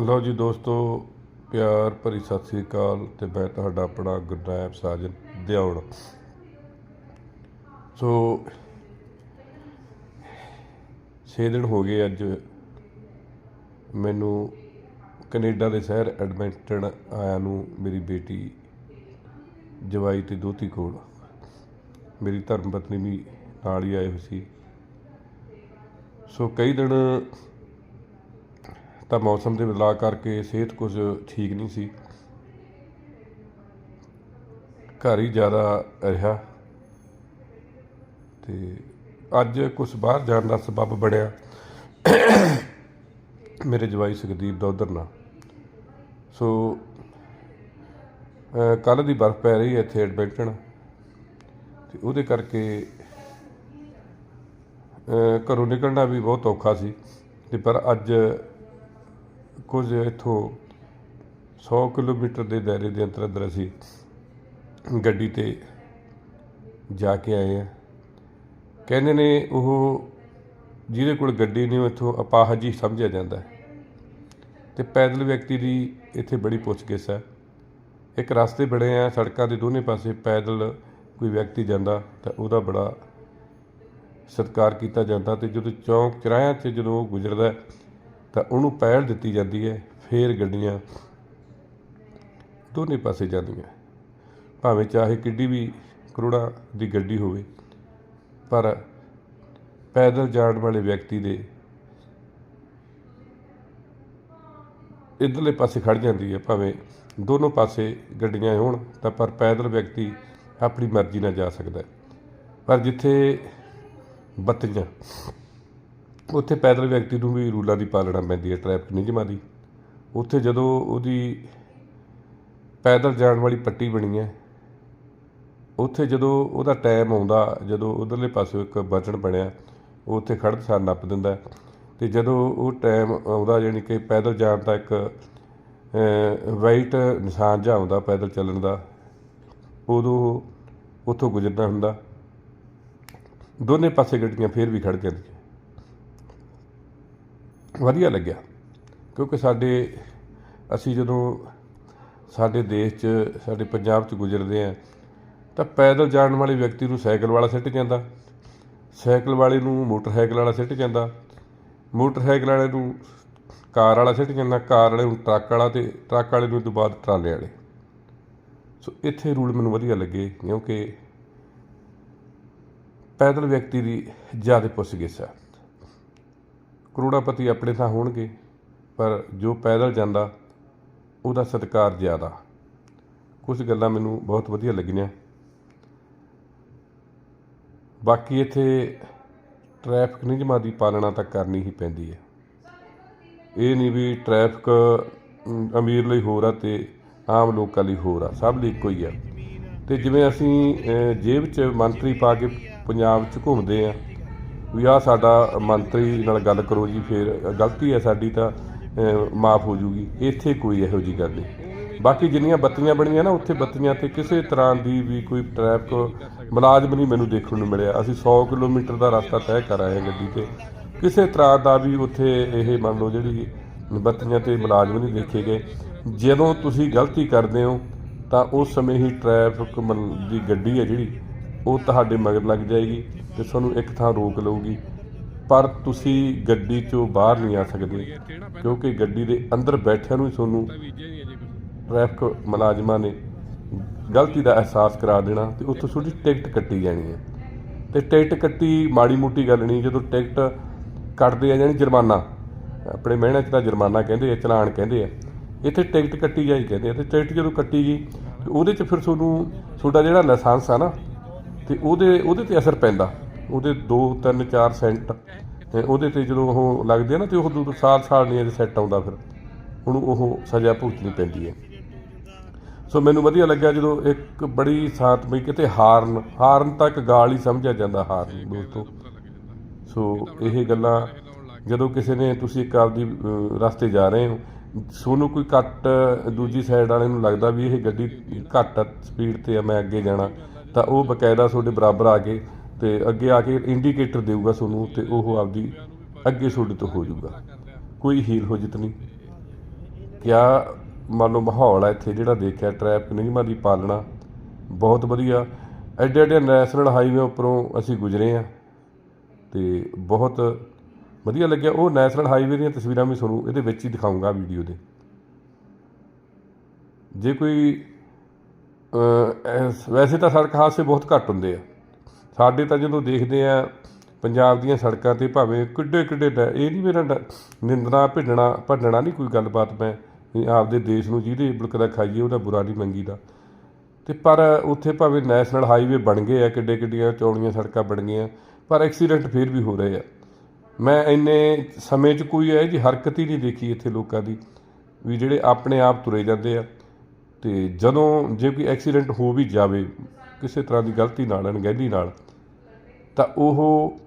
ਲਓ ਜੀ ਦੋਸਤੋ, ਪਿਆਰ ਭਰੀ ਸਤਿ ਸ੍ਰੀ ਅਕਾਲ ਤੇ ਮੈਂ ਤੁਹਾਡਾ ਆਪਣਾ ਗੁਰਨਾਇਬ ਸਾਜਨ ਦਿਉਣ ਸੋ 6 ਦਿਨ ਹੋ ਗਏ ਅੱਜ ਮੈਨੂੰ ਕੈਨੇਡਾ ਦੇ ਸ਼ਹਿਰ ਐਡਮਿੰਟਨ ਆਇਆ ਨੂੰ ਮੇਰੀ ਬੇਟੀ ਜਵਾਈ ਤੇ ਦੋਤੀ ਕੋਲ ਮੇਰੀ ਧਰਮ ਪਤਨੀ ਵੀ ਨਾਲ ਹੀ ਆਏ ਹੋਏ ਸੀ। ਸੋ ਕਈ ਦਿਨ ਤਾਂ ਮੌਸਮ ਦੇ ਬਦਲਾਅ ਕਰਕੇ ਸਿਹਤ ਕੁਝ ਠੀਕ ਨਹੀਂ ਸੀ। ਘਰ ਹੀ ਜ਼ਿਆਦਾ ਰਿਹਾ। ਤੇ ਅੱਜ ਕੁਝ ਬਾਹਰ ਜਾਣ ਦਾ ਸਬਬ ਬਣਿਆ। ਮੇਰੇ ਜਵਾਈ ਸੁਖਦੀਪ ਦਾ ਉਧਰ ਨਾਲ। ਸੋ ਕੱਲ ਦੀ ਬਰਫ਼ ਪੈ ਰਹੀ ਹੈ ਇੱਥੇ ਐਡਮਿੰਟਨ। ਤੇ ਉਹਦੇ ਕਰਕੇ ਘਰੋਂ ਨਿਕਲਣਾ ਵੀ ਬਹੁਤ ਔਖਾ ਸੀ। ਤੇ ਪਰ ਅੱਜ ਕੁਝ ਇੱਥੋਂ 100 ਕਿਲੋਮੀਟਰ ਦੇ ਦਾਇਰੇ ਦੇ ਅੰਦਰ ਅੰਦਰ ਅਸੀਂ ਗੱਡੀ ਤੇ ਜਾ ਕੇ ਆਏ ਆ ਕਹਿੰਦੇ ਨੇ ਉਹ ਜਿਹਦੇ ਕੋਲ ਗੱਡੀ ਨਹੀਂ ਉਹ ਇੱਥੋਂ ਅਪਾਹਜ ਹੀ ਸਮਝਿਆ ਜਾਂਦਾ ਹੈ। ਤੇ ਪੈਦਲ ਵਿਅਕਤੀ ਦੀ ਇੱਥੇ ਬੜੀ ਪੁੱਛਗਿੱਛ ਹੈ। ਇੱਕ ਰਸਤੇ ਬਣੇ ਆ, ਸੜਕਾਂ ਦੇ ਦੋਨੇ ਪਾਸੇ ਪੈਦਲ ਕੋਈ ਵਿਅਕਤੀ ਜਾਂਦਾ ਤਾਂ ਉਹਦਾ ਬੜਾ ਸਤਿਕਾਰ ਕੀਤਾ ਜਾਂਦਾ ਤੇ ਜਦੋਂ ਚੌਂਕ ਚਰਾਹਿਆਂ 'ਚ ਜਦੋਂ ਉਹ ਗੁਜ਼ਰਦਾ ਤਾਂ ਉਹਨੂੰ ਪਹਿਲ ਦਿੱਤੀ ਜਾਂਦੀ ਹੈ, ਫੇਰ ਗੱਡੀਆਂ ਦੋਨੇ ਪਾਸੇ ਜਾਂਦੀਆਂ। ਭਾਵੇਂ ਚਾਹੇ ਕਿੱਡੀ ਵੀ ਕਰੋੜਾਂ ਦੀ ਗੱਡੀ ਹੋਵੇ, ਪਰ ਪੈਦਲ ਜਾਣ ਵਾਲੇ ਵਿਅਕਤੀ ਦੇ ਇਧਰਲੇ ਪਾਸੇ ਖੜ ਜਾਂਦੀ ਹੈ। ਭਾਵੇਂ ਦੋਨੋਂ ਪਾਸੇ ਗੱਡੀਆਂ ਹੋਣ, ਤਾਂ ਪਰ ਪੈਦਲ ਵਿਅਕਤੀ ਆਪਣੀ ਮਰਜ਼ੀ ਨਾਲ ਜਾ ਸਕਦਾ ਪਰ ਜਿੱਥੇ ਬੱਤੀਆਂ ਉੱਥੇ ਪੈਦਲ ਵਿਅਕਤੀ ਨੂੰ ਵੀ ਰੂਲਾਂ ਦੀ ਪਾਲਣਾ ਪੈਂਦੀ ਹੈ, ਟ੍ਰੈਫਿਕ ਨਿਯਮਾਂ ਦੀ ਉੱਥੇ ਜਦੋਂ ਉਹਦੀ ਪੈਦਲ ਜਾਣ ਵਾਲੀ ਪੱਟੀ ਬਣੀ ਹੈ, ਉੱਥੇ ਜਦੋਂ ਉਹਦਾ ਟਾਈਮ ਆਉਂਦਾ, ਜਦੋਂ ਉਧਰਲੇ ਪਾਸੇ ਇੱਕ ਬਚਣ ਬਣਿਆ, ਉਹ ਉੱਥੇ ਖੜ੍ਹਦ ਸਾਰ ਨੱਪ ਦਿੰਦਾ ਹੈ। ਤੇ ਜਦੋਂ ਉਹ ਟਾਈਮ ਆਉਂਦਾ, ਯਾਨੀ ਕਿ ਪੈਦਲ ਜਾਣ ਦਾ ਇੱਕ ਵਾਈਟ ਨਿਸ਼ਾਨ ਜਿਹਾ ਆਉਂਦਾ ਪੈਦਲ ਚੱਲਣ ਦਾ, ਉਦੋਂ ਉੱਥੋਂ ਗੁਜ਼ਰਨਾ ਹੁੰਦਾ। ਦੋਨੇ ਪਾਸੇ ਗੱਡੀਆਂ ਫੇਰ ਵੀ ਖੜ ਜਾਂਦੀਆਂ। ਵਧੀਆ ਲੱਗਿਆ। ਕਿਉਂਕਿ ਸਾਡੇ, ਅਸੀਂ ਜਦੋਂ ਸਾਡੇ ਦੇਸ਼ 'ਚ, ਸਾਡੇ ਪੰਜਾਬ 'ਚ ਗੁਜ਼ਰਦੇ ਆ ਤਾਂ ਪੈਦਲ ਜਾਣ ਵਾਲੇ ਵਿਅਕਤੀ ਨੂੰ ਸਾਈਕਲ ਵਾਲਾ ਸਿੱਟ ਜਾਂਦਾ, ਸਾਈਕਲ ਵਾਲੇ ਨੂੰ ਮੋਟਰਸਾਈਕਲ ਵਾਲਾ ਸਿੱਟ ਜਾਂਦਾ, ਮੋਟਰਸਾਈਕਲ ਵਾਲੇ ਨੂੰ ਕਾਰ ਵਾਲਾ ਸਿੱਟ ਜਾਂਦਾ, ਕਾਰ ਵਾਲੇ ਨੂੰ ਟਰੱਕ ਵਾਲਾ ਤੇ ਟਰੱਕ ਵਾਲੇ ਨੂੰ ਇਹ ਤੋਂ ਬਾਅਦ ਟਰਾਲੇ ਵਾਲੇ। ਸੋ ਇੱਥੇ ਰੂਲ ਮੈਨੂੰ ਵਧੀਆ ਲੱਗੇ, ਕਿਉਂਕਿ ਪੈਦਲ ਵਿਅਕਤੀ ਦੀ ਜ਼ਿਆਦਾ ਪੁੱਛਗਿੱਛ ਹੈ ਕਰੋੜਾਪਤੀ ਆਪਣੇ ਥਾਂ ਹੋਣਗੇ, ਪਰ ਜੋ ਪੈਦਲ ਜਾਂਦਾ, ਉਹਦਾ ਸਤਿਕਾਰ ਜ਼ਿਆਦਾ। ਕੁਝ ਗੱਲਾਂ ਮੈਨੂੰ ਬਹੁਤ ਵਧੀਆ ਲੱਗੀਆਂ। ਬਾਕੀ ਇੱਥੇ ਟ੍ਰੈਫਿਕ ਨਿਯਮਾਂ ਦੀ ਪਾਲਣਾ ਤਾਂ ਕਰਨੀ ਹੀ ਪੈਂਦੀ ਹੈ। ਇਹ ਨਹੀਂ ਵੀ ਟ੍ਰੈਫਿਕ ਅਮੀਰ ਲਈ ਹੋਰ ਆ ਤੇ ਆਮ ਲੋਕਾਂ ਲਈ ਹੋਰ ਆ, ਸਭ ਲਈ ਇੱਕੋ ਹੀ ਆ। ਤੇ ਜਿਵੇਂ ਅਸੀਂ ਜੇਬ 'ਚ ਮੰਤਰੀ ਪਾ ਕੇ ਪੰਜਾਬ 'ਚ ਘੁੰਮਦੇ ਆ ਵੀ ਆ ਸਾਡਾ ਮੰਤਰੀ ਨਾਲ ਗੱਲ ਕਰੋ ਜੀ, ਫਿਰ ਗਲਤੀ ਹੈ ਸਾਡੀ ਤਾਂ ਮਾਫ ਹੋ ਜੂਗੀ। ਇੱਥੇ ਕੋਈ ਇਹੋ ਜੀ ਗੱਲ ਨਹੀਂ। ਬਾਕੀ ਜਿੰਨੀਆਂ ਬੱਤੀਆਂ ਬਣੀਆਂ ਨਾ, ਉੱਥੇ ਬੱਤੀਆਂ ਤੇ ਕਿਸੇ ਤਰ੍ਹਾਂ ਦੀ ਵੀ ਕੋਈ ਟ੍ਰੈਫਿਕ ਮੁਲਾਜ਼ਮ ਨਹੀਂ ਮੈਨੂੰ ਦੇਖਣ ਨੂੰ ਮਿਲਿਆ। ਅਸੀਂ 100 ਕਿਲੋਮੀਟਰ ਦਾ ਰਸਤਾ ਤੈਅ ਕਰ ਆਏ ਗੱਡੀ ਤੇ। ਕਿਸੇ ਤਰ੍ਹਾਂ ਦਾ ਵੀ ਉੱਥੇ ਇਹ ਮੰਨ ਲਓ ਜਿਹੜੀ ਬੱਤੀਆਂ ਤੇ ਮੁਲਾਜ਼ਮ ਨਹੀਂ ਦੇਖੇ ਗਏ। ਜਦੋਂ ਤੁਸੀਂ ਗਲਤੀ ਕਰਦੇ ਹੋ, ਤਾਂ ਉਸ ਸਮੇਂ ਹੀ ਟ੍ਰੈਫਿਕ ਮਨ- ਦੀ ਗੱਡੀ ਹੈ ਜਿਹੜੀ ਉਹ ਤੁਹਾਡੇ ਮਗਰ ਲੱਗ ਜਾਏਗੀ ਤੇ ਤੁਹਾਨੂੰ ਇੱਕ ਥਾਂ ਰੋਕ ਲਊਗੀ। ਪਰ ਤੁਸੀਂ ਗੱਡੀ ਚੋਂ ਬਾਹਰ ਨਹੀਂ ਆ ਸਕਦੇ, ਕਿਉਂਕਿ ਗੱਡੀ ਦੇ ਅੰਦਰ ਬੈਠਿਆਂ ਨੂੰ ਹੀ ਤੁਹਾਨੂੰ ਟ੍ਰੈਫਿਕ ਮੁਲਾਜ਼ਮਾਂ ਨੇ ਗਲਤੀ ਦਾ ਅਹਿਸਾਸ ਕਰਾ ਦੇਣਾ ਤੇ ਉੱਥੋਂ ਤੁਹਾਡੀ ਟਿਕਟ ਕੱਟੀ ਜਾਣੀ ਹੈ। ਤੇ ਟਿਕਟ ਕੱਟੀ ਮਾੜੀ ਮੋਟੀ ਗੱਲ ਨਹੀਂ, ਜਦੋਂ ਟਿਕਟ ਕੱਟਦੇ ਆ ਜਾਨੀ ਜੁਰਮਾਨਾ। ਆਪਣੇ ਮਹਿਣਾ 'ਚ ਤਾਂ ਜੁਰਮਾਨਾ ਕਹਿੰਦੇ ਆ, ਚਲਾਨ ਕਹਿੰਦੇ ਆ। ਇੱਥੇ ਟਿਕਟ ਕੱਟੀ ਜਾਈ ਕਹਿੰਦੇ ਆ, ਤੇ ਟਿਕਟ ਜਦੋਂ ਕੱਟੀ ਗਈ ਉਹਦੇ 'ਚ ਫਿਰ ਤੁਹਾਨੂੰ ਤੁਹਾਡਾ ਜਿਹੜਾ ਲਾਇਸੈਂਸ ਆ ਨਾ ਤੇ ਉਹਦੇ ਉਹਦੇ ਤੇ ਅਸਰ ਪੈਂਦਾ। ਉਹਦੇ 2 3 4 ਸੈਂਟ ਤੇ ਉਹਦੇ ਤੇ ਜਦੋਂ ਉਹ ਲੱਗਦੇ ਆ ਨਾ, ਤੇ ਉਹ ਸਾਲ ਸਾਲ ਨਹੀਂ ਇਹਦੇ ਸੈੱਟ ਆਉਂਦਾ ਫਿਰ। ਹੁਣ ਉਹ ਸਜ਼ਾ ਭੁਗਤਣੀ ਪੈਂਦੀ ਹੈ। ਸੋ ਮੈਨੂੰ ਵਧੀਆ ਲੱਗਿਆ ਜਦੋਂ ਇੱਕ ਬੜੀ ਸ਼ਾਂਤਮਈ ਕਿਤੇ ਹਾਰਨ ਹਾਰਨ ਤੱਕ ਗਾਲ ਹੀ ਸਮਝਿਆ ਜਾਂਦਾ, ਹਾਰਨ ਦੋਸਤੋ। ਸੋ ਇਹ ਗੱਲਾਂ ਜਦੋਂ ਕਿਸੇ ਨੇ ਤੁਸੀਂ ਇੱਕ ਆਪਦੀ ਰਸਤੇ ਜਾ ਰਹੇ ਹੋ, ਸੋਨੂੰ ਕੋਈ ਕੱਟ ਦੂਜੀ ਸਾਈਡ ਵਾਲੇ ਨੂੰ ਲੱਗਦਾ ਵੀ ਇਹ ਗੱਡੀ ਘੱਟ ਸਪੀਡ ਤੇ ਆ, ਮੈਂ ਅੱਗੇ ਜਾਣਾ। ਤਾਂ ਉਹ ਬਕਾਇਦਾ ਤੁਹਾਡੇ ਬਰਾਬਰ ਆ ਕੇ ਤੇ ਅੱਗੇ ਆ ਕੇ ਇੰਡੀਕੇਟਰ ਦੇਊਗਾ ਤੁਹਾਨੂੰ ਤੇ ਉਹ ਆਪਦੀ ਅੱਗੇ ਤੁਹਾਡੇ ਤੋਂ ਹੋ ਜਾਊਗਾ। ਕੋਈ ਹੀਲ ਹੋ ਜਿੱਤ ਨਹੀਂ। ਕਿਆ ਮੰਨ ਲਓ ਮਾਹੌਲ ਹੈ ਇੱਥੇ ਜਿਹੜਾ ਦੇਖਿਆ ਟ੍ਰੈਫਿਕ ਨਿਯਮਾਂ ਦੀ ਪਾਲਣਾ ਬਹੁਤ ਵਧੀਆ। ਐਡੇ ਐਡੇ ਨੈਸ਼ਨਲ ਹਾਈਵੇ ਉੱਪਰੋਂ ਅਸੀਂ ਗੁਜ਼ਰੇ ਆ ਤੇ ਬਹੁਤ ਵਧੀਆ ਲੱਗਿਆ। ਉਹ ਨੈਸ਼ਨਲ ਹਾਈਵੇ ਦੀਆਂ ਤਸਵੀਰਾਂ ਵੀ ਤੁਹਾਨੂੰ ਇਹਦੇ ਵਿੱਚ ਹੀ ਦਿਖਾਉਂਗਾ ਵੀਡੀਓ ਦੇ। ਜੇ ਕੋਈ ਵੈਸੇ ਤਾਂ ਸੜਕ ਹਾਦਸੇ ਬਹੁਤ ਘੱਟ ਹੁੰਦੇ ਆ। ਸਾਡੇ ਤਾਂ ਜਦੋਂ ਦੇਖਦੇ ਆ, ਪੰਜਾਬ ਦੀਆਂ ਸੜਕਾਂ ਤੇ ਭਾਵੇਂ ਕਿੱਡੇ ਕਿੱਡੇ ਡ- ਇਹ ਨਹੀਂ ਮੇਰਾ ਡ- ਨਿੰਦਣਾ, ਭਿੰਡਣਾ, ਭੰਡਣਾ ਨਹੀਂ ਕੋਈ ਗੱਲਬਾਤ ਮੈਂ ਆਪਦੇ ਦੇਸ਼ ਨੂੰ ਜਿਹਦੇ ਮੁਲਕ ਖਾਈਏ, ਉਹਦਾ ਬੁਰਾ ਨਹੀਂ ਮੰਗੀਦਾ। ਤੇ ਪਰ ਉੱਥੇ ਭਾਵੇਂ ਨੈਸ਼ਨਲ ਹਾਈਵੇ ਬਣ ਗਏ ਆ, ਕਿੱਡੇ ਕਿੱਡੀਆਂ ਚੌੜੀਆਂ ਸੜਕਾਂ ਬਣ ਗਈਆਂ, ਪਰ ਐਕਸੀਡੈਂਟ ਫੇਰ ਵੀ ਹੋ ਰਹੇ ਆ। ਮੈਂ ਇੰਨੇ ਸਮੇਂ 'ਚ ਕੋਈ ਇਹ ਜੀ ਹਰਕਤ ਹੀ ਨਹੀਂ ਦੇਖੀ ਇੱਥੇ ਲੋਕਾਂ ਦੀ, ਵੀ ਜਿਹੜੇ ਆਪਣੇ ਆਪ ਤੁਰੇ ਜਾਂਦੇ ਆ। ਤੇ ਜਦੋਂ ਜੇ ਕੋਈ ਐਕਸੀਡੈਂਟ ਹੋ ਵੀ ਜਾਵੇ ਕਿਸੇ ਤਰ੍ਹਾਂ ਦੀ ਗਲਤੀ ਨਾਲ ਅਣਗਹਿਲੀ ਨਾਲ ਤਾਂ ਉਹ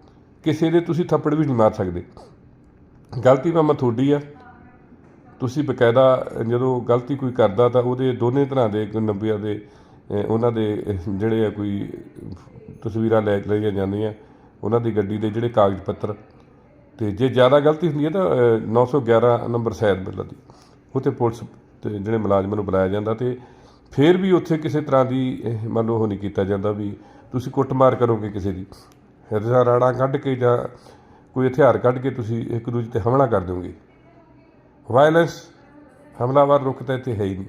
ਕਿਸੇ ਦੇ ਤੁਸੀਂ ਥੱਪੜ ਵੀ ਨਹੀਂ ਮਾਰ ਸਕਦੇ। ਗਲਤੀ ਭਾਵੇਂ ਤੁਹਾਡੀ ਆ। ਤੁਸੀਂ ਬਕਾਇਦਾ ਜਦੋਂ ਗਲਤੀ ਕੋਈ ਕਰਦਾ ਤਾਂ ਉਹਦੇ ਦੋਨੇ ਤਰ੍ਹਾਂ ਦੇ ਕੋਈ ਨੰਬੀਆਂ ਦੇ ਉਹਨਾਂ ਦੇ ਜਿਹੜੇ ਆ ਕੋਈ ਤਸਵੀਰਾਂ ਲੈ ਲਈਆਂ ਜਾਂਦੀਆਂ ਉਹਨਾਂ ਦੀ ਗੱਡੀ ਦੇ ਜਿਹੜੇ ਕਾਗਜ਼ ਪੱਤਰ। ਤੇ ਜੇ ਜ਼ਿਆਦਾ ਗਲਤੀ ਹੁੰਦੀ ਹੈ ਤਾਂ ਅਹ, 911 ਨੰਬਰ ਸ਼ਾਇਦ ਮਿਲਦਾ ਦੀ ਉੱਥੇ ਪੁਲਿਸ ਤੇ ਜਿਹੜੇ ਮੁਲਾਜ਼ਮਾਂ ਨੂੰ ਬੁਲਾਇਆ ਜਾਂਦਾ ਤੇ ਫਿਰ ਵੀ ਉੱਥੇ ਕਿਸੇ ਤਰ੍ਹਾਂ ਦੀ ਮੰਨ ਲਓ ਉਹ ਨਹੀਂ ਕੀਤਾ ਜਾਂਦਾ ਵੀ ਤੁਸੀਂ ਕੁੱਟਮਾਰ ਕਰੋਗੇ ਕਿਸੇ ਦੀ। ਹਿਰਦਾ ਰਾੜਾ ਕੱਢ ਕੇ ਜਾਂ ਕੋਈ ਹਥਿਆਰ ਕੱਢ ਕੇ ਤੁਸੀਂ ਇੱਕ ਦੂਜੇ ਤੇ ਹਮਲਾ ਕਰ ਦਿਓਗੇ। ਵਾਇਲੈਂਸ ਹਮਲਾਵਰ ਰੁੱਖ ਤਾਂ ਇੱਥੇ ਹੈ ਹੀ ਨਹੀਂ।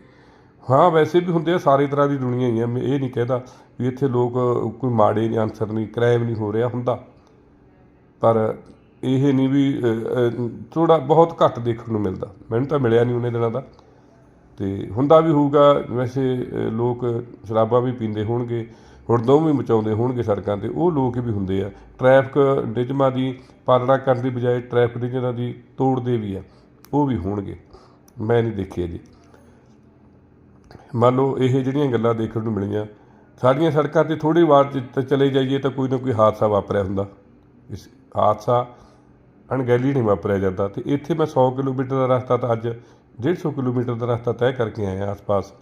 ਹਾਂ, ਵੈਸੇ ਵੀ ਹੁੰਦੇ ਆ, ਸਾਰੇ ਤਰ੍ਹਾਂ ਦੀ ਦੁਨੀਆ ਹੀ ਆ। ਮੈਂ ਇਹ ਨਹੀਂ ਕਹਿੰਦਾ ਵੀ ਇੱਥੇ ਲੋਕ ਕੋਈ ਮਾੜੇ ਨਹੀਂ, ਅਨਸਰ ਨਹੀਂ ਕ੍ਰਾਈਮ ਨਹੀਂ ਹੋ ਰਿਹਾ ਹੁੰਦਾ। ਪਰ ਇਹ ਨਹੀਂ ਵੀ ਥੋੜਾ ਬਹੁਤ ਘੱਟ ਦੇਖਣ ਨੂੰ ਮਿਲਦਾ। ਮੈਨੂੰ ਤਾਂ ਮਿਲਿਆ ਨਹੀਂ ਉਹਨੇ ਦਿਨਾਂ ਦਾ। ਤੇ ਹੁੰਦਾ ਵੀ ਹੋਊਗਾ, ਵੈਸੇ ਲੋਕ ਸ਼ਰਾਬਾਂ ਵੀ ਪੀਂਦੇ ਹੋਣਗੇ ਹੁੜਦਮ ਵੀ ਮਚਾਉਂਦੇ ਹੋਣਗੇ ਸੜਕਾਂ ਤੇ, ਉਹ ਲੋਕ ਵੀ ਹੁੰਦੇ ਆ। ਟ੍ਰੈਫਿਕ ਨਿਯਮਾਂ ਦੀ ਪਾਲਣਾ ਕਰਨ ਦੀ ਬਜਾਏ ਟ੍ਰੈਫਿਕ ਨਿਯਮਾਂ ਦੀ ਤੋੜਦੇ ਵੀ ਆ, ਉਹ ਵੀ ਹੋਣਗੇ। ਮੈਂ ਨਹੀਂ ਦੇਖਿਆ ਜੀ। ਮੰਨ ਲਓ, ਇਹ ਜਿਹੜੀਆਂ ਗੱਲਾਂ ਦੇਖਣ ਨੂੰ ਮਿਲੀਆਂ, ਸਾਡੀਆਂ ਸੜਕਾਂ ਤੇ ਥੋੜੀ ਵਾਰ ਚ ਚਲੇ ਜਾਈਏ ਤਾਂ ਕੋਈ ਨਾ ਕੋਈ ਹਾਦਸਾ ਵਾਪਰਿਆ ਹੁੰਦਾ। ਇਸ ਹਾਦਸਾ ਅਣਗਹਿਲੀ ਨਹੀਂ ਵਾਪਰਿਆ ਜਾਂਦਾ ਤੇ ਇੱਥੇ ਮੈਂ 100 ਕਿਲੋਮੀਟਰ ਦਾ ਰਸਤਾ ਤਾਂ ਅੱਜ 150 ਕਿਲੋਮੀਟਰ ਦਾ ਰਸਤਾ ਤੈਅ ਕਰਕੇ ਆਇਆ ਆਸ-ਪਾਸ।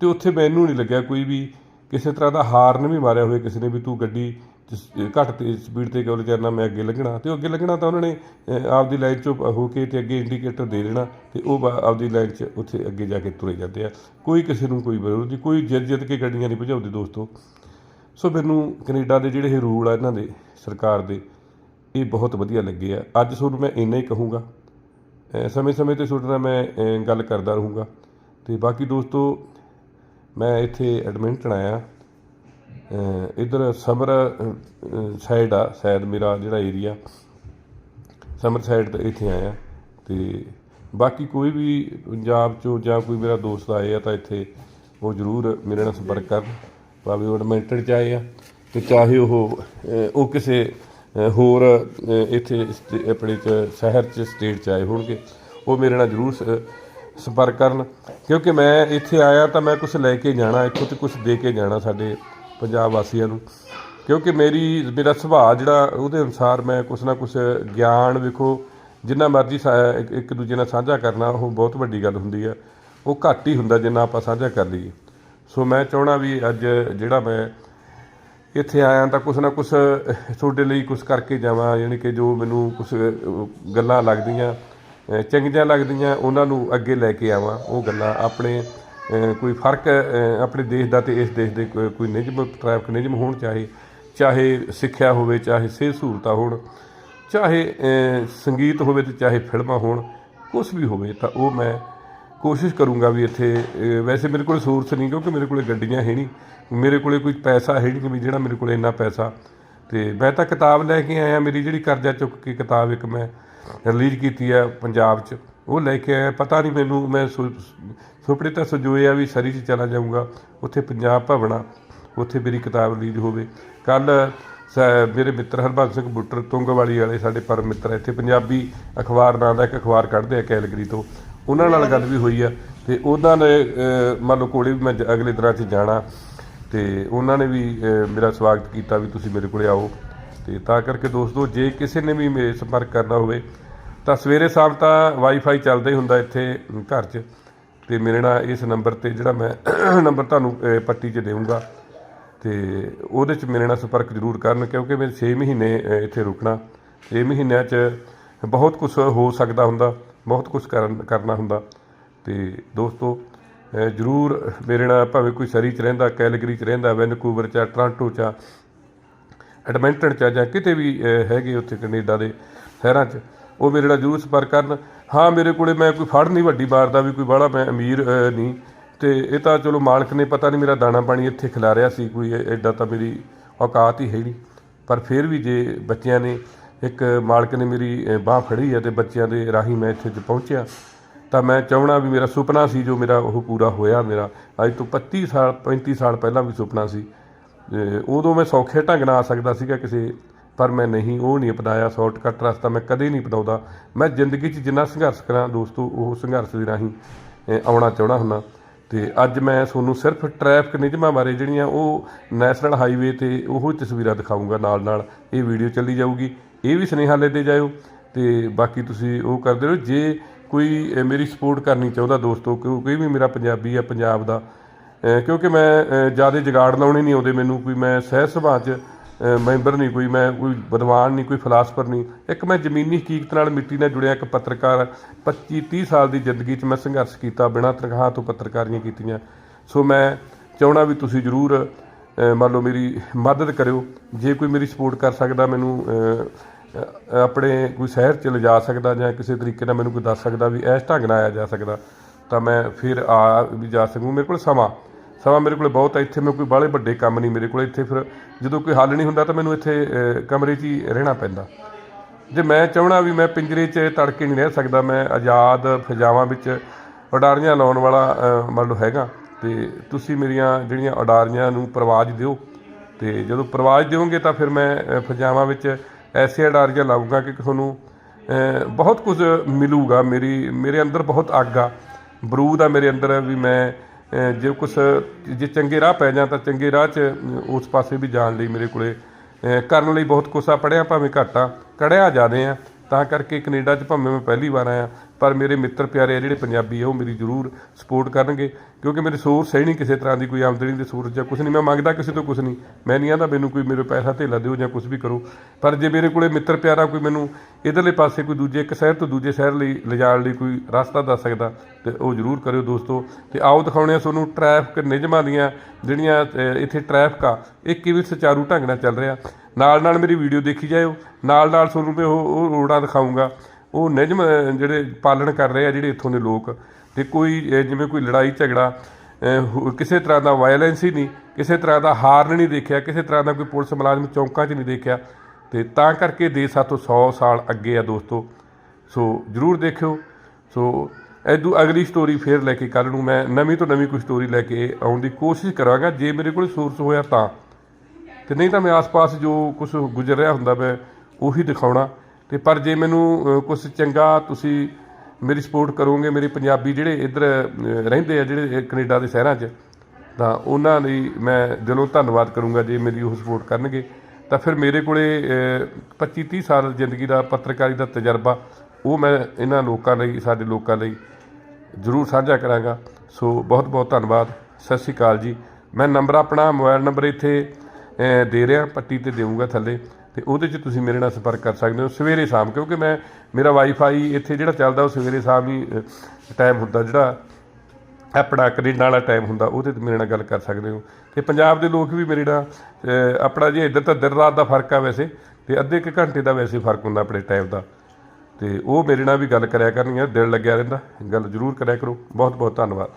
ਤੇ ਉੱਥੇ ਮੈਨੂੰ ਨਹੀਂ ਲੱਗਿਆ ਕੋਈ ਵੀ ਕਿਸੇ ਤਰ੍ਹਾਂ ਦਾ ਹਾਰਨ ਵੀ ਮਾਰਿਆ ਹੋਵੇ ਕਿਸੇ ਨੇ ਵੀ ਤੂੰ ਗੱਡੀ ਚ ਘੱਟ ਤੇ ਸਪੀਡ ਤੇ ਕਿਉਂ ਚੱਲਣਾ ਮੈਂ ਅੱਗੇ ਲੱਗਣਾ। ਤੇ ਉਹ ਅੱਗੇ ਲੱਗਣਾ ਤਾਂ ਉਹਨਾਂ ਨੇ ਆਪਦੀ ਲਾਈਨ ਚੋਂ ਹੋ ਕੇ ਤੇ ਅੱਗੇ ਇੰਡੀਕੇਟਰ ਦੇ ਦੇਣਾ ਤੇ ਉਹ ਬਾ- ਆਪਦੀ ਲਾਈਨ 'ਚ ਉੱਥੇ ਅੱਗੇ ਜਾ ਕੇ ਤੁਰੇ ਜਾਂਦੇ ਆ। ਕੋਈ ਕਿਸੇ ਨੂੰ ਕੋਈ ਵਿਰੋਧ ਨਹੀਂ, ਕੋਈ ਜਿੱਦ ਜਿੱਦ ਕੇ ਗੱਡੀਆਂ ਨਹੀਂ ਭਜਾਉਂਦੇ ਦੋਸਤੋ। ਸੋ ਮੈਨੂੰ ਕੈਨੇਡਾ ਦੇ ਜਿਹੜੇ ਇਹ ਰੂਲ ਆ ਇਹਨਾਂ ਦੇ, ਸਰਕਾਰ ਦੇ, ਇਹ ਬਹੁਤ ਵਧੀਆ ਲੱਗੇ ਆ। ਅੱਜ ਤੁਹਾਨੂੰ ਮੈਂ ਇੰਨਾ ਹੀ ਕਹੂੰਗਾ। ਸਮੇਂ-ਸਮੇਂ ਤੇ ਤੁਹਾਡੇ ਨਾਲ ਮੈਂ ਗੱਲ ਕਰਦਾ ਰਹੂੰਗਾ। ਤੇ ਬਾਕੀ ਦੋਸਤੋ ਮੈਂ ਇੱਥੇ ਐਡਮਿੰਟਨ ਆਇਆ ਅਹ, ਇੱਧਰ ਸਮਰ ਸਾਈਡ ਆ ਸ਼ਾਇਦ ਮੇਰਾ ਜਿਹੜਾ ਏਰੀਆ ਸਮਰ ਸਾਈਡ ਤੇ ਇੱਥੇ ਆਇਆ। ਤੇ ਬਾਕੀ ਕੋਈ ਵੀ ਪੰਜਾਬ ਚੋਂ ਜਾਂ ਕੋਈ ਮੇਰਾ ਦੋਸਤ ਆਏ ਆ ਤਾਂ ਇੱਥੇ ਉਹ ਜ਼ਰੂਰ ਮੇਰੇ ਨਾਲ ਸੰਪਰਕ ਕਰਨ। ਭਾਵੇਂ ਉਹ ਐਡਮਿੰਟਨ ਚ ਆਏ ਆ ਤੇ ਚਾਹੇ ਉਹ ਉਹ ਕਿਸੇ ਹੋਰ ਇੱਥੇ ਸਟੇ- ਆਪਣੇ ਸ਼ਹਿਰ ਚ ਸਟੇਟ ਚ ਆਏ ਹੋਣਗੇ। ਉਹ ਮੇਰੇ ਨਾਲ ਜ਼ਰੂਰ ਸ- ਸੰਪਰਕ ਕਰਨ। ਕਿਉਂਕਿ ਮੈਂ ਇੱਥੇ ਆਇਆ ਤਾਂ ਮੈਂ ਕੁਝ ਲੈ ਕੇ ਜਾਣਾ, ਇੱਥੋਂ ਤੇ ਕੁਝ ਦੇ ਕੇ ਜਾਣਾ ਸਾਡੇ ਪੰਜਾਬ ਵਾਸੀਆਂ ਨੂੰ। ਕਿਉਂਕਿ ਮੇਰੀ, ਮੇਰਾ ਸੁਭਾਅ ਜਿਹੜਾ ਉਹਦੇ ਅਨੁਸਾਰ ਮੈਂ ਕੁਛ ਨਾ ਕੁਛ ਗਿਆਨ ਵੇਖੋ, ਜਿੰਨਾ ਮਰਜ਼ੀ ਸਾ- ਇੱਕ- ਇੱਕ ਦੂਜੇ ਨਾਲ ਸਾਂਝਾ ਕਰਨਾ, ਉਹ ਬਹੁਤ ਵੱਡੀ ਗੱਲ ਹੁੰਦੀ ਆ। ਉਹ ਘੱਟ ਹੀ ਹੁੰਦਾ ਜਿੰਨਾ ਆਪਾਂ ਸਾਂਝਾ ਕਰ ਲਈਏ। ਸੋ ਮੈਂ ਚਾਹਣਾ ਵੀ ਅੱਜ ਜਿਹੜਾ ਮੈਂ ਇੱਥੇ ਆਇਆ ਤਾਂ ਕੁਛ ਨਾ ਕੁਛ ਤੁਹਾਡੇ ਲਈ ਕੁਛ ਕਰਕੇ ਜਾਵਾਂ, ਯਾਨੀ ਕਿ ਜੋ ਮੈਨੂੰ ਕੁਛ ਗੱਲਾਂ ਲੱਗਦੀਆਂ ਚੰਗੀਆਂ ਲੱਗਦੀਆਂ, ਉਹਨਾਂ ਨੂੰ ਅੱਗੇ ਲੈ ਕੇ ਆਵਾਂ। ਉਹ ਗੱਲਾਂ ਆਪਣੇ ਕੋਈ ਫ਼ਰਕ ਆਪਣੇ ਦੇਸ਼ ਦਾ ਤੇ ਇਸ ਦੇਸ਼ ਦੇ ਕੋਈ- ਨਿਯਮ, ਟ੍ਰੈਫਿਕ ਨਿਯਮ ਹੋਣ, ਚਾਹੇ ਚਾਹੇ ਸਿੱਖਿਆ ਹੋਵੇ, ਚਾਹੇ ਸਿਹਤ ਸਹੂਲਤਾਂ ਹੋਣ, ਚਾਹੇ ਸੰਗੀਤ ਹੋਵੇ ਤੇ ਚਾਹੇ ਫਿਲਮਾਂ ਹੋਣ ਕੁਝ ਵੀ ਹੋਵੇ, ਤਾਂ ਉਹ ਮੈਂ ਕੋਸ਼ਿਸ਼ ਕਰੂੰਗਾ ਵੀ ਇੱਥੇ ਵੈਸੇ ਮੇਰੇ ਕੋਲ ਸੋਰਸ ਨਹੀਂ, ਕਿਉਂਕਿ ਮੇਰੇ ਕੋਲੇ ਗੱਡੀਆਂ ਹੈ ਨਹੀਂ। ਮੇਰੇ ਕੋਲੇ ਕੋਈ ਪੈਸਾ ਹੈ ਨਹੀਂ ਵੀ ਜਿਹੜਾ ਮੇਰੇ ਕੋਲੇ ਇੰਨਾ ਪੈਸਾ। ਤੇ ਮੈਂ ਤਾਂ ਕਿਤਾਬ ਲੈ ਕੇ ਆਇਆ, ਮੇਰੀ ਜਿਹੜੀ ਕਰਜ਼ਾ ਚੁੱਕ ਕੇ ਕਿਤਾਬ ਇੱਕ ਮੈਂ ਰਿਲੀਜ਼ ਕੀਤੀ ਆ ਪੰਜਾਬ 'ਚ, ਉਹ ਲੈ ਕੇ ਆਇਆ। ਪਤਾ ਨਹੀਂ ਮੈਨੂੰ, ਮੈਂ ਸੁਪਨੇ ਤਾਂ ਸਜੋਏ ਆ ਵੀ ਸਰੀ 'ਚ ਚਲਾ ਜਾਊਂਗਾ, ਉੱਥੇ ਪੰਜਾਬ ਭਵਨਾ ਉੱਥੇ ਮੇਰੀ ਕਿਤਾਬ ਰਿਲੀਜ਼ ਹੋਵੇ। ਕੱਲ ਮੇਰੇ ਮਿੱਤਰ ਹਰਬੰਸ ਸਿੰਘ ਬੁੱਟਰ, ਤੁੰਗਵਾਲੀ ਵਾਲੇ ਸਾਡੇ ਪਰਮ ਮਿੱਤਰ ਇੱਥੇ ਪੰਜਾਬੀ ਅਖਬਾਰ ਨਾਂ ਦਾ ਇੱਕ ਅਖਬਾਰ ਕੱਢਦੇ ਆ ਕੈਲਗਰੀ ਤੋਂ। ਉਹਨਾਂ ਨਾਲ ਗੱਲ ਵੀ ਹੋਈ ਆ ਤੇ ਉਹਨਾਂ ਨੇ ਮੰਨ ਲਓ ਕੋਲੇ ਵੀ ਮੈਂ ਜ- ਅਗਲੇ ਦਿਨਾਂ 'ਚ ਜਾਣਾ ਤੇ ਉਹਨਾਂ ਨੇ ਵੀ ਅਹ, ਮੇਰਾ ਸਵਾਗਤ ਕੀਤਾ ਵੀ ਤੁਸੀਂ ਮੇਰੇ ਕੋਲੇ ਆਓ ਤੇ ਤਾਂ ਕਰਕੇ ਦੋਸਤੋ ਜੇ ਕਿਸੇ ਨੇ ਵੀ ਮੇਰੇ ਸੰਪਰਕ ਕਰਨਾ ਹੋਵੇ ਤਾਂ ਸਵੇਰੇ ਸ਼ਾਮ ਤਾਂ ਵਾਈਫਾਈ ਚੱਲਦਾ ਹੀ ਹੁੰਦਾ ਇੱਥੇ ਘਰ 'ਚ ਤੇ ਮੇਰੇ ਨਾਲ ਇਸ ਨੰਬਰ ਤੇ ਜਿਹੜਾ ਮੈਂ ਨੰਬਰ ਤੁਹਾਨੂੰ ਅਹ, ਪੱਟੀ 'ਚ ਦੇਵਾਂਗਾ ਤੇ ਉਹਦੇ 'ਚ ਮੇਰੇ ਨਾਲ ਸੰਪਰਕ ਜ਼ਰੂਰ ਕਰਨ ਕਿਉਂਕਿ ਮੈਂ 6 ਮਹੀਨੇ ਅਹ, ਇੱਥੇ ਰੁਕਣਾ 6 ਮਹੀਨਿਆਂ 'ਚ ਬਹੁਤ ਕੁਝ ਹੋ ਸਕਦਾ ਹੁੰਦਾ ਬਹੁਤ ਕੁਝ ਕਰਨ ਕਰਨਾ ਹੁੰਦਾ। ਤੇ ਦੋਸਤੋ ਜਰੂਰ ਮੇਰੇ ਨਾਲ ਭਾਵੇਂ ਕੋਈ ਸਰੀ ਚ ਰਹਿੰਦਾ ਕੈਲਗਰੀ ਚ ਰਹਿੰਦਾ ਵੈਨਕੂਵਰ ਚ ਆ, ਟੋਰਾਂਟੋ ਚ ਆ, ਐਡਮਿੰਟਨ ਚ ਆ ਜਾਂ ਕਿਤੇ ਵੀ ਹੈਗੇ ਉੱਥੇ ਕੈਨੇਡਾ ਦੇ ਸ਼ਹਿਰਾਂ 'ਚ ਉਹ ਮੇਰੇ ਨਾਲ ਜਰੂਰ ਸੰਪਰਕ ਕਰਨ। ਹਾਂ ਮੇਰੇ ਕੋਲੇ ਮੈਂ ਕੋਈ ਫੜ ਨਹੀਂ ਵੱਡੀ ਮਾਰਦਾ ਵੀ ਕੋਈ ਬਾਹਲਾ ਮੈਂ ਅਮੀਰ ਨਹੀਂ ਤੇ ਇਹ ਤਾਂ ਚਲੋ ਮਾਲਕ ਨੇ ਪਤਾ ਨਹੀਂ ਮੇਰਾ ਦਾਣਾ ਪਾਣੀ ਇੱਥੇ ਖਿਲਾ ਖਿਲਾਰਿਆ ਸੀ ਕੋਈ ਐ- ਐਡਾ ਤਾਂ ਮੇਰੀ ਔਕਾਤ ਹੀ ਹੈ ਨਹੀਂ ਪਰ ਫਿਰ ਵੀ ਜੇ ਬੱਚਿਆਂ ਨੇ ਇੱਕ ਮਾਲਕ ਨੇ ਮੇਰੀ ਬਾਹ ਫੜੀ ਹੈ ਤੇ ਬੱਚਿਆਂ ਦੇ ਰਾਹੀਂ ਮੈਂ ਇੱਥੇ ਪਹੁੰਚਿਆ। ਤਾਂ ਮੈਂ ਚਾਹਣਾ ਵੀ ਮੇਰਾ ਸੁਪਨਾ ਸੀ ਜੋ ਮੇਰਾ ਉਹ ਪੂਰਾ ਹੋਇਆ ਮੇਰਾ। ਅੱਜ ਤੋਂ 25 ਸਾਲ 35 ਸਾਲ ਪਹਿਲਾਂ ਵੀ ਸੁਪਨਾ ਸੀ। ਉਦੋਂ ਮੈਂ ਸੌਖੇ ਢੰਗ ਨਾਲ ਆ ਸਕਦਾ ਸੀਗਾ ਕਿਸੇ, ਪਰ ਮੈਂ ਨਹੀਂ, ਉਹ ਨਹੀਂ ਅਪਣਾਇਆ। ਸ਼ਾਰਟਕਟ ਰਸਤਾ ਮੈਂ ਕਦੇ ਨਹੀਂ ਅਪਣਾਉਂਦਾ। ਮੈਂ ਜ਼ਿੰਦਗੀ 'ਚ ਜਿੰਨਾ ਸੰਘਰਸ਼ ਕਰਾਂ ਦੋਸਤੋ, ਉਹ ਸੰਘਰਸ਼ ਦੇ ਰਾਹੀਂ ਆਉਣਾ ਚਾਹਣਾ ਹੁੰਦਾ। ਤੇ ਅੱਜ ਮੈਂ ਤੁਹਾਨੂੰ ਸਿਰਫ ਟ੍ਰੈਫਿਕ ਨਿਯਮਾਂ ਬਾਰੇ ਜਿਹੜੀਆਂ ਉਹ ਨੈਸ਼ਨਲ ਹਾਈਵੇ ਤੇ ਉਹ ਤਸਵੀਰਾਂ ਦਿਖਾਊਂਗਾ ਨਾਲ ਨਾਲ ਇਹ ਵੀਡੀਓ ਚੱਲੀ ਜਾਊਗੀ। ਇਹ ਵੀ ਸੁਨੇਹਾ ਲੈਦੇ ਜਾਇਓ ਤੇ ਬਾਕੀ ਤੁਸੀਂ ਉਹ ਕਰਦੇ ਰਹੋ। ਜੇ ਕੋਈ ਮੇਰੀ ਸਪੋਰਟ ਕਰਨੀ ਚਾਹੁੰਦਾ ਦੋਸਤੋ ਕਿਉਂ ਕੋਈ ਵੀ ਮੇਰਾ ਪੰਜਾਬੀ ਆ ਪੰਜਾਬ ਦਾ ਕਿਉਂਕਿ ਮੈਂ ਜ਼ਿਆਦਾ ਜਗਾੜ ਲਾਉਣੇ ਨਹੀਂ ਆਉਂਦੇ ਮੈਨੂੰ, ਕੋਈ ਮੈਂ ਸਹਿ ਸੁਭਾਅ 'ਚ ਮੈਂਬਰ ਨਹੀਂ, ਕੋਈ ਮੈਂ ਕੋਈ ਵਿਦਵਾਨ ਨਹੀਂ, ਕੋਈ ਫਲਾਸਫਰ ਨਹੀਂ। ਇੱਕ ਮੈਂ ਜ਼ਮੀਨੀ ਹਕੀਕਤ ਨਾਲ ਮਿੱਟੀ ਨਾਲ ਜੁੜਿਆ, ਇੱਕ ਪੱਤਰਕਾਰ 25 30 ਸਾਲ ਦੀ ਜ਼ਿੰਦਗੀ 'ਚ ਮੈਂ ਸੰਘਰਸ਼ ਕੀਤਾ, ਬਿਨਾਂ ਤਨਖਾਹ ਤੋਂ ਪੱਤਰਕਾਰੀਆਂ ਕੀਤੀਆਂ। ਸੋ ਮੈਂ ਚਾਹਣਾ ਵੀ ਤੁਸੀਂ ਜ਼ਰੂਰ ਮੰਨ ਲਓ ਮੇਰੀ ਮਦਦ ਕਰਿਓ। ਜੇ ਕੋਈ ਮੇਰੀ ਸਪੋਰਟ ਕਰ ਸਕਦਾ ਮੈਨੂੰ ਆਪਣੇ ਕੋਈ ਸ਼ਹਿਰ 'ਚ ਲਿਜਾ ਸਕਦਾ ਜਾਂ ਕਿਸੇ ਤਰੀਕੇ ਨਾਲ ਮੈਨੂੰ ਕੋਈ ਦੱਸ ਸਕਦਾ ਵੀ ਇਸ ਢੰਗ ਨਾਲ ਆਇਆ ਜਾ ਸਕਦਾ, ਤਾਂ ਮੈਂ ਫਿਰ ਆ ਵੀ ਜਾ ਸਕੂੰ। ਮੇਰੇ ਕੋਲ ਸਮਾਂ ਸਮਾਂ ਮੇਰੇ ਕੋਲ ਬਹੁਤ ਹੈ। ਇੱਥੇ ਮੈਂ ਕੋਈ ਬਾਹਲੇ ਵੱਡੇ ਕੰਮ ਨਹੀਂ ਮੇਰੇ ਕੋਲ। ਇੱਥੇ ਫਿਰ ਜਦੋਂ ਕੋਈ ਹੱਲ ਨਹੀਂ ਹੁੰਦਾ ਤਾਂ ਮੈਨੂੰ ਇੱਥੇ ਕਮਰੇ 'ਚ ਹੀ ਰਹਿਣਾ ਪੈਂਦਾ। ਜੇ ਮੈਂ ਚਾਹਣਾ ਵੀ ਮੈਂ ਪਿੰਜਰੇ 'ਚ ਤੜਕੇ ਨਹੀਂ ਰਹਿ ਸਕਦਾ, ਮੈਂ ਆਜ਼ਾਦ ਫਜ਼ਾਵਾਂ ਵਿੱਚ ਉਡਾਰੀਆਂ ਲਾਉਣ ਵਾਲਾ ਮੰਨ ਲਓ ਹੈਗਾ, ਤੇ ਤੁਸੀਂ ਮੇਰੀਆਂ ਜਿਹੜੀਆਂ ਉਡਾਰੀਆਂ ਨੂੰ ਪ੍ਰਵਾਜ ਦਿਓ। ਤੇ ਜਦੋਂ ਪ੍ਰਵਾਜ ਦਿਓਗੇ ਤਾਂ ਫਿਰ ਮੈਂ ਫਜ਼ਾਵਾਂ ਵਿੱਚ ਐਸੇ ਉਡਾਰੀਆਂ ਲਾਊਂਗਾ ਕਿ ਤੁਹਾਨੂੰ ਬਹੁਤ ਕੁਝ ਮਿਲੂਗਾ ਮੇਰੀ, ਮੇਰੇ ਅੰਦਰ ਬਹੁਤ ਅੱਗ ਆ। ਬਰੂਦ ਆ ਮੇਰੇ ਅੰਦਰ ਵੀ ਮੈਂ ਜੇ ਕੁਛ, ਜੇ ਚੰਗੇ ਰਾਹ ਪੈ ਜਾਂ ਤਾਂ ਚੰਗੇ ਰਾਹ 'ਚ ਉਸ ਪਾਸੇ ਵੀ ਜਾਣ ਲਈ ਮੇਰੇ ਕੋਲੇ ਕਰਨ ਲਈ ਬਹੁਤ ਕੁਛ ਆ ਪੜਿਆ ਭਾਵੇਂ ਘੱਟ ਆ, ਕੜਿਆ ਜ਼ਿਆਦੇ ਆ। ਤਾਂ ਕਰਕੇ ਕੈਨੇਡਾ 'ਚ ਭਾਵੇਂ ਮੈਂ ਪਹਿਲੀ ਵਾਰ ਆਇਆ, ਪਰ ਮੇਰੇ ਮਿੱਤਰ ਪਿਆਰੇ ਆ ਜਿਹੜੇ ਪੰਜਾਬੀ ਆ, ਉਹ ਮੇਰੀ ਜ਼ਰੂਰ ਸਪੋਰਟ ਕਰਨਗੇ। ਕਿਉਂਕਿ ਮੇਰੇ ਸੋਰਸ ਹੈ ਨਹੀਂ ਕਿਸੇ ਤਰ੍ਹਾਂ ਦੀ, ਕੋਈ ਆਮਦਨੀ ਦੇ ਸੋਰਸ ਜਾਂ ਕੁਝ ਨਹੀਂ। ਮੈਂ ਮੰਗਦਾ ਕਿਸੇ ਤੋਂ ਕੁਝ ਨਹੀਂ। ਮੈਂ ਨਹੀਂ ਆਂਦਾ ਮੈਨੂੰ ਕੋਈ ਮੇਰੇ ਪੈਸਾ ਧੇਲਾ ਦਿਓ ਜਾਂ ਕੁਝ ਵੀ ਕਰੋ। ਪਰ ਜੇ ਮੇਰੇ ਕੋਲੇ ਮਿੱਤਰ ਪਿਆਰਾ ਕੋਈ ਮੈਨੂੰ ਇਧਰਲੇ ਪਾਸੇ ਕੋਈ ਦੂਜੇ, ਇੱਕ ਸ਼ਹਿਰ ਤੋਂ ਦੂਜੇ ਸ਼ਹਿਰ ਲਈ ਲਿਜਾਣ ਲਈ ਕੋਈ ਰਸਤਾ ਦੱਸ ਸਕਦਾ, ਤੇ ਉਹ ਜ਼ਰੂਰ ਕਰਿਓ ਦੋਸਤੋ। ਤੇ ਆਓ ਦਿਖਾਉਣੇ ਆ ਤੁਹਾਨੂੰ ਟ੍ਰੈਫਿਕ ਨਿਯਮਾਂ ਦੀਆਂ, ਜਿਹੜੀਆਂ ਇੱਥੇ ਟ੍ਰੈਫਿਕ ਆ। ਇਹ ਕਿਵੇਂ ਸੁਚਾਰੂ ਢੰਗ ਨਾਲ ਚੱਲ ਰਿਹਾ। ਨਾਲ ਨਾਲ ਮੇਰੀ ਵੀਡੀਓ ਦੇਖੀ ਜਾਇਓ। ਨਾਲ ਨਾਲ ਤੁਹਾਨੂੰ ਮੈਂ ਉਹ ਉਹ ਰੋਡਾਂ ਦਿਖਾਊਂਗਾ। ਉਹ ਨਿਯਮ ਜਿਹੜੇ ਪਾਲਣ ਕਰ ਰਹੇ ਆ ਜਿਹੜੇ ਇੱਥੋਂ ਦੇ ਲੋਕ, ਤੇ ਕੋਈ ਜਿਵੇਂ ਕੋਈ ਲੜਾਈ ਝਗੜਾ ਕਿਸੇ ਤਰ੍ਹਾਂ ਦਾ ਵਾਇਲੈਂਸ ਹੀ ਨਹੀਂ, ਕਿਸੇ ਤਰ੍ਹਾਂ ਦਾ ਹਾਰਨ ਨਹੀਂ ਦੇਖਿਆ, ਕਿਸੇ ਤਰ੍ਹਾਂ ਦਾ ਕੋਈ ਪੁਲਿਸ ਮੁਲਾਜ਼ਮ ਚੌਂਕਾਂ 'ਚ ਨਹੀਂ ਦੇਖਿਆ, ਤੇ ਤਾਂ ਕਰਕੇ ਦੇਸ਼ ਸਾਥੋਂ 100 ਸਾਲ ਅੱਗੇ ਆ ਦੋਸਤੋ। ਸੋ ਜਰੂਰ ਦੇਖਿਓ। ਸੋ ਐਦੂ ਅਗਲੀ ਸਟੋਰੀ ਫੇਰ ਲੈ ਕੇ ਕੱਲ ਨੂੰ ਮੈਂ ਨਵੀਂ ਤੋਂ ਨਵੀਂ ਕੋਈ ਸਟੋਰੀ ਲੈ ਕੇ ਆਉਣ ਦੀ ਕੋਸ਼ਿਸ਼ ਕਰਾਂਗਾ। ਜੇ ਮੇਰੇ ਕੋਲ ਸੋਰਸ ਹੋਇਆ ਤਾਂ। ਤੇ ਨਹੀਂ ਤਾਂ ਮੈਂ ਆਸ-ਪਾਸ ਜੋ ਕੁਝ ਗੁਜ਼ਰ ਰਿਹਾ ਹੁੰਦਾ ਮੈਂ ਉਹੀ ਦਿਖਾਉਣਾ। ਤੇ ਪਰ ਜੇ ਮੈਨੂੰ ਕੁਝ ਚੰਗਾ ਤੁਸੀਂ ਮੇਰੀ ਸਪੋਰਟ ਕਰੋਗੇ, ਮੇਰੇ ਪੰਜਾਬੀ ਜਿਹੜੇ ਇੱਧਰ ਰਹਿੰਦੇ ਆ, ਜਿਹੜੇ ਕੈਨੇਡਾ ਦੇ ਸ਼ਹਿਰਾਂ 'ਚ, ਤਾਂ ਉਹਨਾਂ ਲਈ ਮੈਂ ਦਿਲੋਂ ਧੰਨਵਾਦ ਕਰੂੰਗਾ ਜੇ ਮੇਰੀ ਉਹ ਸਪੋਰਟ ਕਰਨਗੇ। ਤਾਂ ਫਿਰ ਮੇਰੇ ਕੋਲੇ 25 30 ਸਾਲ ਜ਼ਿੰਦਗੀ ਦਾ ਪੱਤਰਕਾਰੀ ਦਾ ਤਜਰਬਾ, ਉਹ ਮੈਂ ਇਹਨਾਂ ਲੋਕਾਂ ਲਈ, ਸਾਡੇ ਲੋਕਾਂ ਲਈ ਜ਼ਰੂਰ ਸਾਂਝਾ ਕਰਾਂਗਾ। ਸੋ ਬਹੁਤ ਬਹੁਤ ਧੰਨਵਾਦ। ਸਤਿ ਸ਼੍ਰੀ ਅਕਾਲ ਜੀ। ਮੈਂ ਨੰਬਰ ਆਪਣਾ, ਮੋਬਾਈਲ ਨੰਬਰ ਇੱਥੇ ਦੇ ਰਿਹਾ, ਪੱਟੀ ਤੇ ਦੇਵਾਂਗਾ ਥੱਲੇ। ਤੇ ਉਹਦੇ 'ਚ ਤੁਸੀਂ ਮੇਰੇ ਨਾਲ ਸੰਪਰਕ ਕਰ ਸਕਦੇ ਹੋ ਸਵੇਰੇ ਸ਼ਾਮ, ਕਿਉਂਕਿ ਮੈਂ, ਮੇਰਾ ਵਾਈਫਾਈ ਇੱਥੇ ਜਿਹੜਾ ਚੱਲਦਾ ਉਹ ਸਵੇਰੇ ਸ਼ਾਮ ਹੀ ਟਾਈਮ ਹੁੰਦਾ ਜਿਹੜਾ ਆਪਣਾ ਕੈਨੇਡਾ ਵਾਲਾ ਟਾਈਮ ਹੁੰਦਾ, ਉਹਦੇ ਤੇ ਮੇਰੇ ਨਾਲ ਗੱਲ ਕਰ ਸਕਦੇ ਹੋ। ਤੇ ਪੰਜਾਬ ਦੇ ਲੋਕ ਵੀ ਮੇਰੇ ਨਾਲ ਆਪਣਾ ਜੇ ਇੱਧਰ ਤਾਂ ਦਿਨ ਰਾਤ ਦਾ ਫ਼ਰਕ ਆ ਵੈਸੇ, ਤੇ ਅੱਧੇ ਕੁ ਘੰਟੇ ਦਾ ਵੈਸੇ ਫ਼ਰਕ ਹੁੰਦਾ ਆਪਣੇ ਟਾਈਮ ਦਾ। ਤੇ ਉਹ ਮੇਰੇ ਨਾਲ ਵੀ ਗੱਲ ਕਰਿਆ ਕਰਨਗੇ ਦਿਲ ਲੱਗਿਆ ਰਹਿੰਦਾ, ਗੱਲ ਜ਼ਰੂਰ ਕਰਿਆ ਕਰੋ। ਬਹੁਤ ਬਹੁਤ ਧੰਨਵਾਦ।